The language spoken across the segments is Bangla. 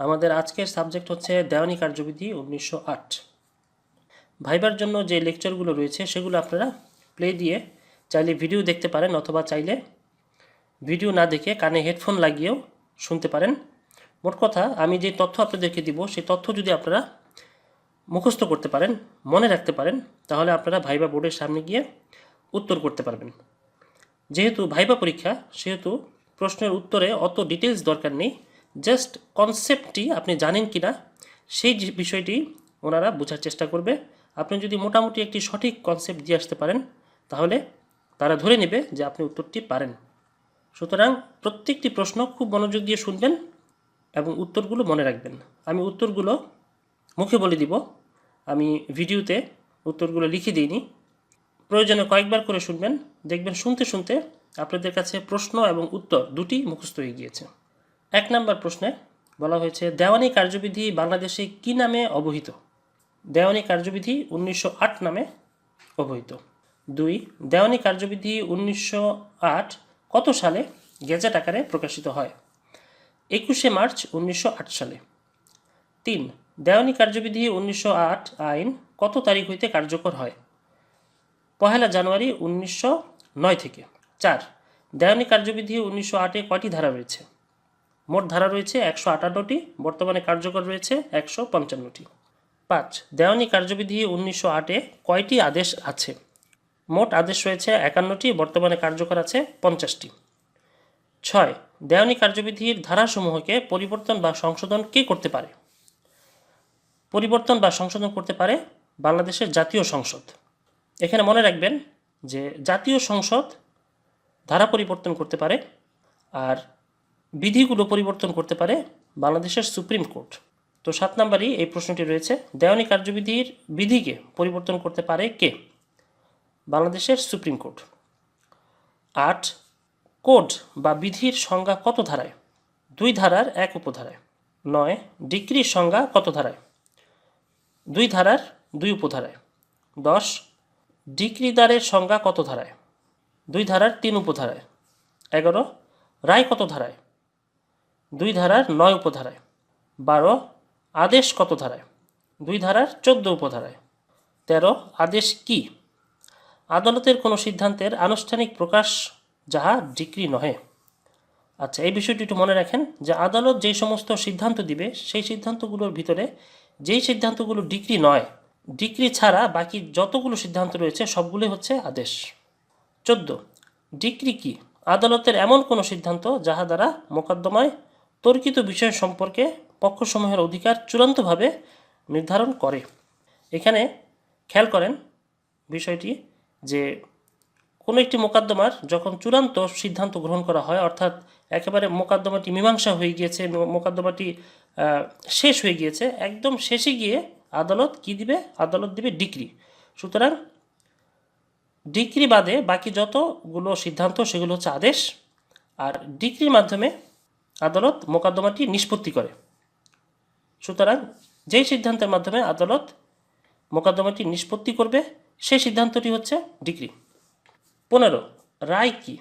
আমাদের আজকের সাবজেক্ট হচ্ছে দেওয়ানি কার্যবিধি উনিশশো আট। ভাইবার জন্য যে লেকচারগুলো রয়েছে, সেগুলো আপনারা প্লে দিয়ে চাইলে ভিডিও দেখতে পারেন অথবা চাইলে ভিডিও না দেখে কানে হেডফোন লাগিয়েও শুনতে পারেন। মোট কথা, আমি যে তথ্য আপনাদেরকে দিব সেই তথ্য যদি আপনারা মুখস্থ করতে পারেন, মনে রাখতে পারেন, তাহলে আপনারা ভাইবা বোর্ডের সামনে গিয়ে উত্তর করতে পারবেন। যেহেতু ভাইবা পরীক্ষা, সেহেতু প্রশ্নের উত্তরে অত ডিটেলস দরকার নেই। জাস্ট কনসেপ্টটি আপনি জানেন কি না সেই বিষয়টি ওনারা বোঝার চেষ্টা করবে। আপনি যদি মোটামুটি একটি সঠিক কনসেপ্ট দিয়ে আসতে পারেন, তাহলে তারা ধরে নেবে যে আপনি উত্তরটি পারেন। সুতরাং প্রত্যেকটি প্রশ্ন খুব মনোযোগ দিয়ে শুনবেন এবং উত্তরগুলো মনে রাখবেন। আমি উত্তরগুলো মুখে বলে দিব। আমি ভিডিওতে উত্তরগুলো লিখে দিইনি। প্রয়োজনে কয়েকবার করে শুনবেন। দেখবেন শুনতে শুনতে আপনাদের কাছে প্রশ্ন এবং উত্তর দুটি মুখস্থ হয়ে গিয়েছে। এক নম্বর প্রশ্নে বলা হয়েছে, দেওয়ানি কার্যবিধি বাংলাদেশে কি নামে অবহিত? দেওয়ানি কার্যবিধি উনিশশো আট নামে অবহিত। দুই, দেওয়ানি কার্যবিধি উনিশশো আট কত সালে গেজেট আকারে প্রকাশিত হয়? একুশে মার্চ উনিশশো আট সালে। তিন, দেওয়ানি কার্যবিধি উনিশশো আট আইন কত তারিখ হইতে কার্যকর হয়? পহেলা জানুয়ারি উনিশশো নয় থেকে। চার, দেওয়ানি কার্যবিধি উনিশশো আটে কয়টি ধারা রয়েছে? মোট ধারা রয়েছে একশো আটান্নটি, বর্তমানে কার্যকর রয়েছে একশো পঞ্চান্নটি। পাঁচ, দেওয়ানি কার্যবিধি উনিশশো আটে কয়টি আদেশ আছে? মোট আদেশ রয়েছে একান্নটি, বর্তমানে কার্যকর আছে পঞ্চাশটি। ছয়, দেওয়ানি কার্যবিধির ধারাসমূহকে পরিবর্তন বা সংশোধন কে করতে পারে? পরিবর্তন বা সংশোধন করতে পারে বাংলাদেশের জাতীয় সংসদ। এখানে মনে রাখবেন যে জাতীয় সংসদ ধারা পরিবর্তন করতে পারে আর বিধিগুলো পরিবর্তন করতে পারে বাংলাদেশের সুপ্রিম কোর্ট। তো সাত নম্বরই এই প্রশ্নটি রয়েছে, দেওয়ানি কার্যবিধির বিধিকে পরিবর্তন করতে পারে কে? বাংলাদেশের সুপ্রিম কোর্ট। আট, কোড বা বিধির সংজ্ঞা কত ধারায়? দুই ধারার এক উপধারায়। নয়, ডিগ্রির সংজ্ঞা কত ধারায়? দুই ধারার দুই উপধারায়। দশ ডিক্রিদারের সংজ্ঞা কত ধারায়? দুই ধারার তিন উপধারায়। এগারো, রায় কত ধারায়? দুই ধারার নয় উপধারায়। বারো, আদেশ কত ধারায়? দুই ধারার চোদ্দ উপধারায়। তেরো, আদেশ কি? আদালতের কোনো সিদ্ধান্তের আনুষ্ঠানিক প্রকাশ যাহা ডিক্রি নহে। আচ্ছা এই বিষয়টি একটু মনে রাখেন যে আদালত যেই সমস্ত সিদ্ধান্ত দিবে, সেই সিদ্ধান্তগুলোর ভিতরে যেই সিদ্ধান্তগুলো ডিক্রি নয়, ডিক্রি ছাড়া বাকি যতগুলো সিদ্ধান্ত রয়েছে সবগুলোই হচ্ছে আদেশ। চোদ্দ, ডিক্রি কি? আদালতের এমন কোনো সিদ্ধান্ত যাহা দ্বারা মোকদ্দমায় তর্কিত বিষয় সম্পর্কে পক্ষসমূহের অধিকার চূড়ান্তভাবে নির্ধারণ করে। এখানে খেয়াল করেন বিষয়টি যে, কোনো একটি মোকদ্দমার যখন চূড়ান্ত সিদ্ধান্ত গ্রহণ করা হয়, অর্থাৎ একেবারে মোকদ্দমাটি মীমাংসা হয়ে গিয়েছে মোকদ্দমাটি শেষ হয়ে গিয়েছে, একদম শেষে গিয়ে আদালত কি দিবে? আদালত দিবে ডিক্রি। সুতরাং ডিক্রি বাদে বাকি যতগুলো সিদ্ধান্ত, সেগুলো হচ্ছে আদেশ। আর ডিক্রির মাধ্যমে আদালত মোকদ্দমাটি নিষ্পত্তি করে। সুতরাং যেই সিদ্ধান্তের মাধ্যমে আদালত মোকদ্দমাটি নিষ্পত্তি করবে, সেই সিদ্ধান্তটি হচ্ছে ডিক্রি পনেরো, রায় কি?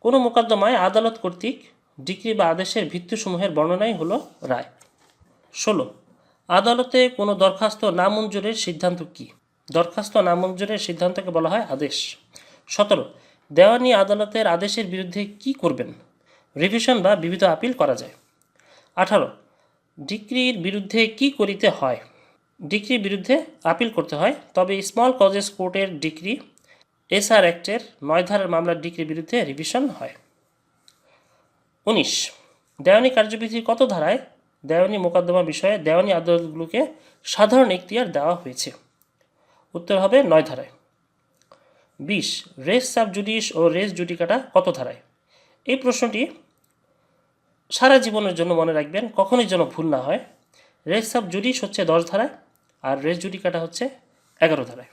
কোনো মোকদ্দমায় আদালত কর্তৃক ডিক্রি বা আদেশের ভিত্তিসমূহের বর্ণনাই হল রায়। ষোলো, আদালতে কোনো দরখাস্ত নামঞ্জুরের সিদ্ধান্ত কি? দরখাস্ত নামঞ্জুরের সিদ্ধান্তকে বলা হয় আদেশ। সতেরো দেওয়ানি আদালতের আদেশের বিরুদ্ধে কি করবেন? রিভিশন বা বিবিধ আপিল করা যায়। আঠারো ডিক্রির বিরুদ্ধে কি করিতে হয়? ডিক্রির বিরুদ্ধে আপিল করতে হয়, তবে স্মল কজেস কোর্টের ডিক্রি এসআর অ্যাক্টের নয় ধারার মামলার ডিক্রির বিরুদ্ধে রিভিশন হয়। উনিশ, দেওয়ানি কার্যবিধির কত ধারায়? দেওয়ানি মোকদ্দমা বিষয়ে দেওয়ানি আদালতগুলোকে সাধারণ এখতিয়ার দেওয়া হয়েছে। উত্তর হবে নয় ধারায়। বিশ রেস সাব জুডিশ ও রেস জুডিকাটা কত ধারায়? এই প্রশ্নটি সারা জীবনের জন্য মনে রাখবেন, কখনোই যেন ভুল না হয়। রেস সাব জুডিশ হচ্ছে দশ ধারায়, আর রেস জুডিকাটা হচ্ছে এগারো ধারায়।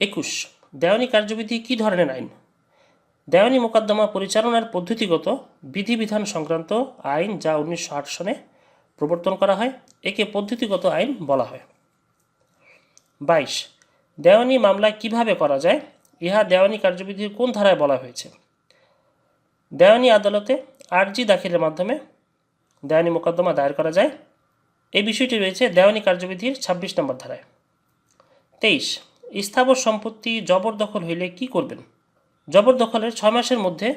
একুশ, দেওয়ানি কার্যবিধি কী ধরনের আইন? দেওয়ানি মোকদ্দমা পরিচালনার পদ্ধতিগত বিধিবিধান সংক্রান্ত আইন যা উনিশশো আট সনে প্রবর্তন করা হয়, একে পদ্ধতিগত আইন বলা হয়। বাইশ, দেওয়ানি মামলা কীভাবে করা যায়? ইহা দেওয়ানি কার্যবিধির কোন ধারায় বলা হয়েছে? দেওয়ানি আদালতে আর্জি দাখিলের মাধ্যমে দেওয়ানি মোকদ্দমা দায়ের করা যায়। এই বিষয়টি রয়েছে দেওয়ানি কার্যবিধির ছাব্বিশ নম্বর ধারায়। তেইশ, স্থাবর সম্পত্তি জবরদখল হইলে কি করবেন? জবরদখলের ছয় মাসের মধ্যে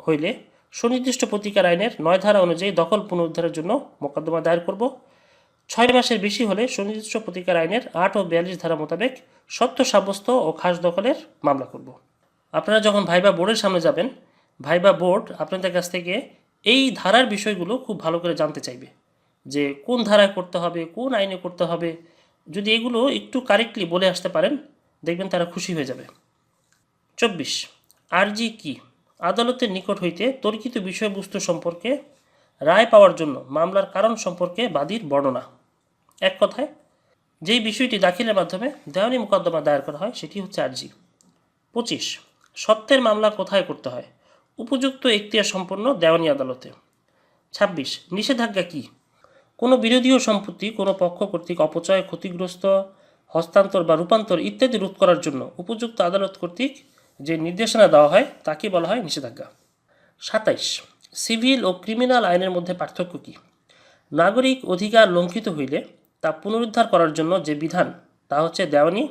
হইলে সুনির্দিষ্ট প্রতিকার আইনের নয় ধারা অনুযায়ী দখল পুনরুদ্ধারের জন্য মোকদ্দমা দায়ের করব। ছয় মাসের বেশি হলে সুনির্দিষ্ট প্রতিকার আইনের আট ও বিয়াল্লিশ ধারা মোতাবেক সত্য সাব্যস্ত ও খাস দখলের মামলা করব। আপনারা যখন ভাইবা বোর্ডের সামনে যাবেন ভাইবা বোর্ড আপনাদের কাছ থেকে এই ধারার বিষয়গুলো খুব ভালো করে জানতে চাইবে। যে কোন ধারায় করতে হবে, কোন আইনে করতে হবে, যদি এগুলো একটু কারেক্টলি বলে আসতে পারেন, দেখবেন তারা খুশি হয়ে যাবে। চব্বিশ, আরজি কি? আদালতের নিকট হইতে তর্কিত বিষয়বস্তু সম্পর্কে রায় পাওয়ার জন্য মামলার কারণ সম্পর্কে বাদীর বর্ণনা। এক কথায়, যেই বিষয়টি দাখিলের মাধ্যমে দেওয়ানি মোকদ্দমা দায়ের করা হয়, সেটি হচ্ছে আরজি। পঁচিশ, সত্যের মামলা কোথায় করতে হয়? উপযুক্ত এখতিয়ার সম্পন্ন দেওয়ানি আদালতে। ছাব্বিশ, নিষেধাজ্ঞা কী? কোনো বিরোধীয় সম্পত্তি, কোনো পক্ষ কর্তৃক অপচয়, ক্ষতিগ্রস্ত, হস্তান্তর বা রূপান্তর ইত্যাদি রোধ করার জন্য উপযুক্ত আদালত কর্তৃক যে নির্দেশনা দেওয়া হয়, তাকে বলা হয় নিষেধাজ্ঞা। সাতাইশ, সিভিল ও ক্রিমিনাল আইনের মধ্যে পার্থক্য কী? নাগরিক অধিকার লঙ্ঘিত হইলে তা পুনরুদ্ধার করার জন্য যে বিধান, তা হচ্ছে দেওয়ানি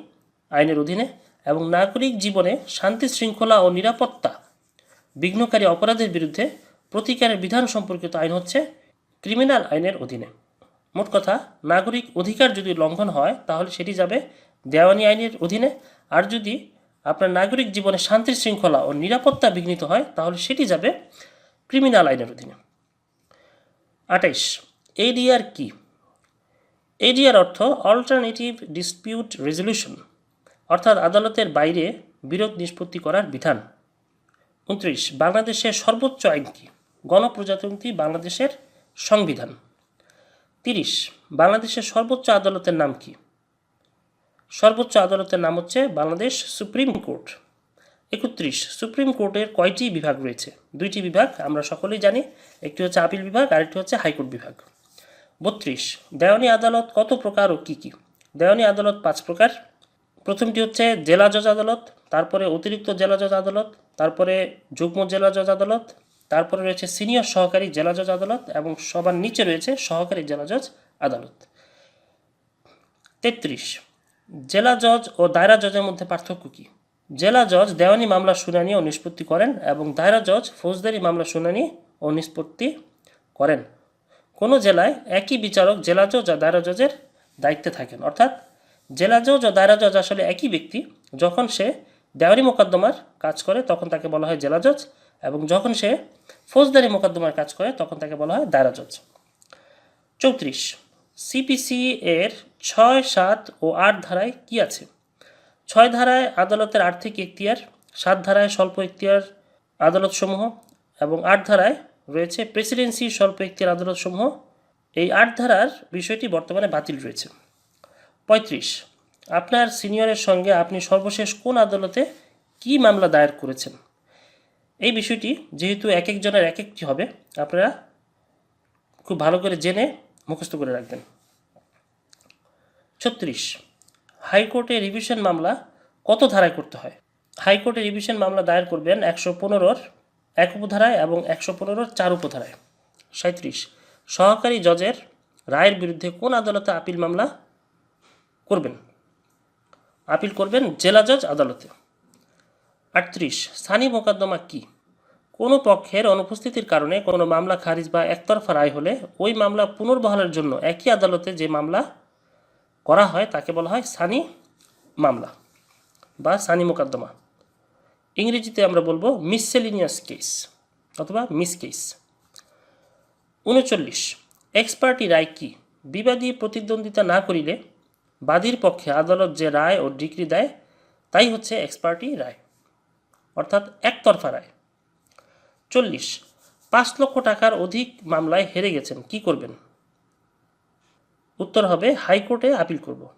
আইনের অধীনে এবং নাগরিক জীবনে শান্তি শৃঙ্খলা ও নিরাপত্তা বিঘ্নকারী অপরাধের বিরুদ্ধে প্রতিকারের বিধান সম্পর্কিত আইন হচ্ছে ক্রিমিনাল আইনের অধীনে। মোট কথা, নাগরিক অধিকার যদি লঙ্ঘন হয়, তাহলে সেটি যাবে দেওয়ানি আইনের অধীনে। আর যদি আপনার নাগরিক জীবনে শান্তি শৃঙ্খলা ও নিরাপত্তা বিঘ্নিত হয়, তাহলে সেটি যাবে ক্রিমিনাল আইনের অধীনে। আটাইশ এডিআর কি? এডিআর অর্থ অল্টারনেটিভ ডিসপিউট রেজলিউশন অর্থাৎ আদালতের বাইরে বিরোধ নিষ্পত্তি করার বিধান। উনত্রিশ, বাংলাদেশের সর্বোচ্চ আইন কি গণপ্রজাতন্ত্রী বাংলাদেশের সংবিধান। তিরিশ, বাংলাদেশের সর্বোচ্চ আদালতের নাম কি? সর্বোচ্চ আদালতের নাম হচ্ছে বাংলাদেশ সুপ্রিম কোর্ট। একত্রিশ, সুপ্রিম কোর্টের কয়টি বিভাগ রয়েছে? দুইটি বিভাগ, আমরা সকলেই জানি, একটি হচ্ছে আপিল বিভাগ, আরেকটি হচ্ছে হাইকোর্ট বিভাগ। বত্রিশ, দেওয়ানি আদালত কত প্রকার ও কী কী? দেওয়ানি আদালত পাঁচ প্রকার। প্রথমটি হচ্ছে জেলা জজ আদালত, তারপরে অতিরিক্ত জেলা জজ আদালত, তারপরে যুগ্ম জেলা জজ আদালত, তারপরে রয়েছে সিনিয়র সহকারী জেলা জজ আদালত এবং সবার নিচে রয়েছে সহকারী জেলা জজ আদালত। তেত্রিশ, জেলা জজ ও দায়রা জজের মধ্যে পার্থক্য কী? জেলা জজ দেওয়ানি মামলা শুনানি ও নিষ্পত্তি করেন এবং দায়রা জজ ফৌজদারি মামলা শুনানি ও নিষ্পত্তি করেন। কোনো জেলায় একই বিচারক জেলা জজ আর দায়রা জজের দায়িত্বে থাকেন, অর্থাৎ জেলা জজ ও দায়রা জজ আসলে একই ব্যক্তি। যখন সে দেওয়ারি মোকদ্দমার কাজ করে, তখন তাকে বলা হয় জেলা জজ এবং যখন সে ফৌজদারি মোকদ্দমার কাজ করে, তখন তাকে বলা হয় দায়রা জজ চৌত্রিশ সিপিসি এর ছয়, সাত ও আট ধারায় কি আছে? ছয় ধারায় আদালতের আর্থিক এখতিয়ার সাত ধারায় স্বল্প এখতিয়ার আদালতসমূহ এবং আট ধারায় রয়েছে প্রেসিডেন্সি স্বল্প এখতিয়ার আদালতসমূহ। এই আট ধারার বিষয়টি বর্তমানে বাতিল রয়েছে। পঁয়ত্রিশ। আপনার সিনিয়রের সঙ্গে আপনি সর্বশেষ কোন আদালতে কি মামলা দায়ের করেছেন? এই বিষয়টি যেহেতু এক একজনের এক একটি হবে, আপনারা খুব ভালো করে জেনে মুখস্থ করে রাখবেন। ছত্রিশ। হাইকোর্টে রিভিশন মামলা কত ধারায় করতে হয়? হাইকোর্টে রিভিশন মামলা দায়ের করবেন একশো পনেরোর এক উপধারায় এবং একশো পনেরোর চার উপধারায়। সাঁত্রিশ সহকারী জজের রায়ের বিরুদ্ধে কোন আদালতে আপিল মামলা করবেন। আপিল করবেন জেলা জজ আদালতে। আটত্রিশ, স্থানীয় মোকদ্দমা কী? কোনো পক্ষের অনুপস্থিতির কারণে কোনো মামলা খারিজ বা একতরফা রায় হলে ওই মামলা পুনর্বহালের জন্য একই আদালতে যে মামলা করা হয় তাকে বলা হয় সানি মামলা বা সানি মোকদ্দমা। ইংরেজিতে আমরা বলব মিসসেলিনিয়াস কেস অথবা মিস কেস উনচল্লিশ এক্সপার্টি রায় কি? বিবাদী প্রতিদ্বন্দ্বিতা না করিলে বাদীর পক্ষে আদালত যে রায় ও ডিগ্রি দেয়, তাই হচ্ছে এক্সপার্টি রায়। অর্থাৎ একতরফা রায়। চল্লিশ, পাঁচ লক্ষ টাকার অধিক মামলায় হেরে গেছেন, কি করবেন? উত্তর হবে, হাইকোর্টে আপিল করব।